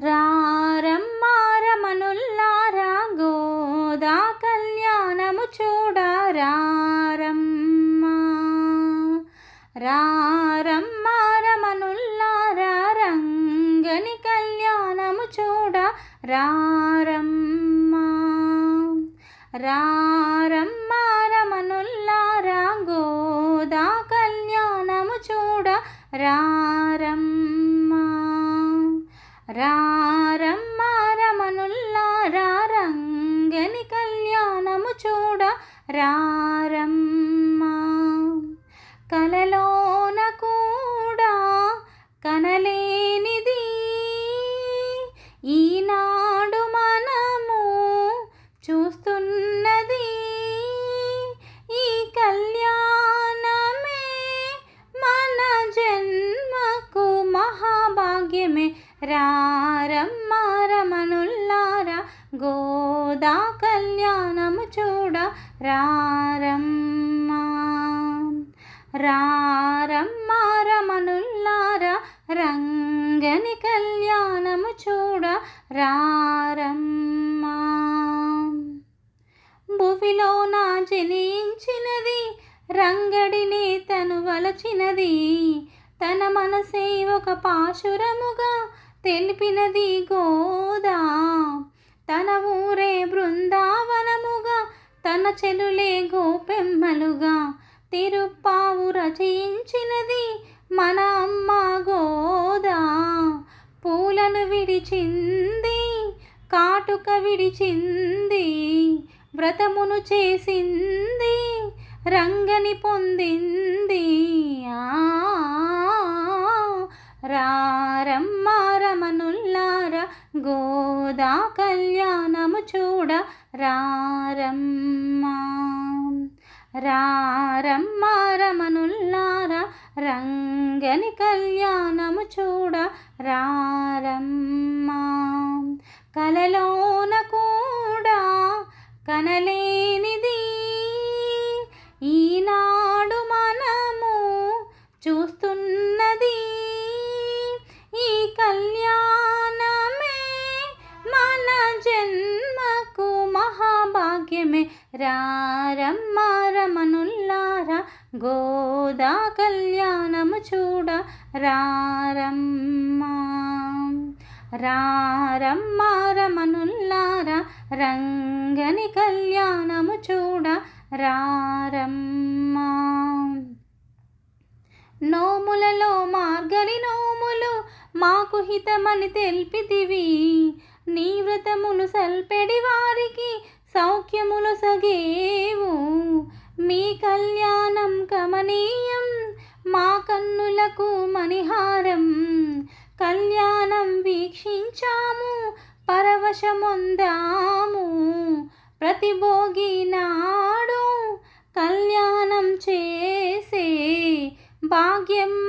రారమ్మారమనుల్లారా గోదా కళ్యాణము చూడరారమ్మా. రారమ్మారమనుల్లారా రంగని కళ్యాణము చూడ రారమ్మా రారమ్మారమనుల్లారా గోదా కళ్యాణము చూడ రారమ్మ రారమ్మ రారమ్మారమనుల్లారా రారంగని కళ్యాణము చూడ రారమ్మ. కల మహాభాగ్యమే రారమ్మారమనుల్లారా గోదా కళ్యాణము చూడ రమ్మ రారమ్మారమనుల్లారా రంగని కళ్యాణము చూడ రారమ్మా. భువిలో నా జనించినది రంగడిని తను వలచినది తన మనసే ఒక పాశురముగా తెలిపినది గోదా. తన ఊరే బృందావనముగా తన చెలులే గోపెమ్మలుగా. తిరుప్పావు రచయించినది మన అమ్మ గోదా. పూలను విడిచింది కాటుక విడిచింది వ్రతమును చేసింది రంగని పొందింది. ఆ గోదా కళ్యాణము చూడ రారమ్మ. రారమ్మ రమనుల్లార రంగని కళ్యాణము చూడ రారమ్మ రారమ్మారమనుల్లారా గోదా కళ్యాణము చూడ రారమ్మ. రారమ్మ రమనుల్లారా రంగని కళ్యాణము చూడ రారమ్మ. నోములలో మార్గలి నోములు మాకు హితమని తెలిపితివి. నీ వ్రతమును సల్పెడి వారికి సౌఖ్యములు సగేవు. మీ కళ్యాణం కమనీయం మా కన్నులకు మణిహారం. కళ్యాణం వీక్షించాము పరవశముందాము. ప్రతి భోగి నాడు కళ్యాణం చేసే భాగ్యం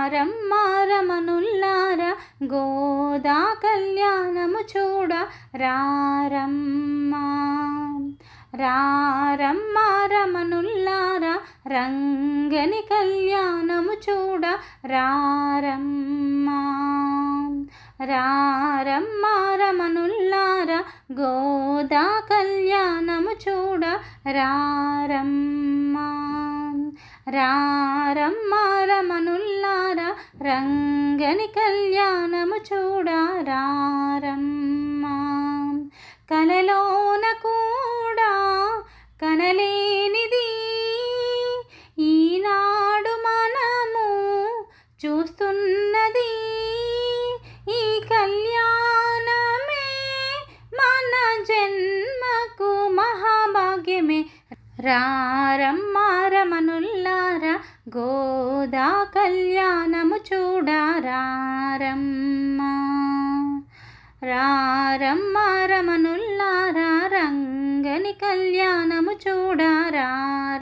రారమ్మారమనుల్లార గోదా కళ్యాణము చూడ రారమ్మ. రారమ్మారమనుల్లార రంగని కళ్యాణము చూడ రారమ్మ. రారమ్మారమనుల్లార గోదా కళ్యాణము చూడ రారమ్మ. రారమ్మారమనుల్లార రంగని కళ్యాణము చూడ రారమ్మా. కలలోన కూడా కనలేనిది ఈనాడు మనము చూస్తున్నది ఈ కళ్యాణమే మన జన్మకు మహాభాగ్యమే. రారమ్మారమనుల్లారా గోదా కళ్యాణము చూడారమ్మ రారమ్మారమనుల్లారా రంగని కళ్యాణము చూడారా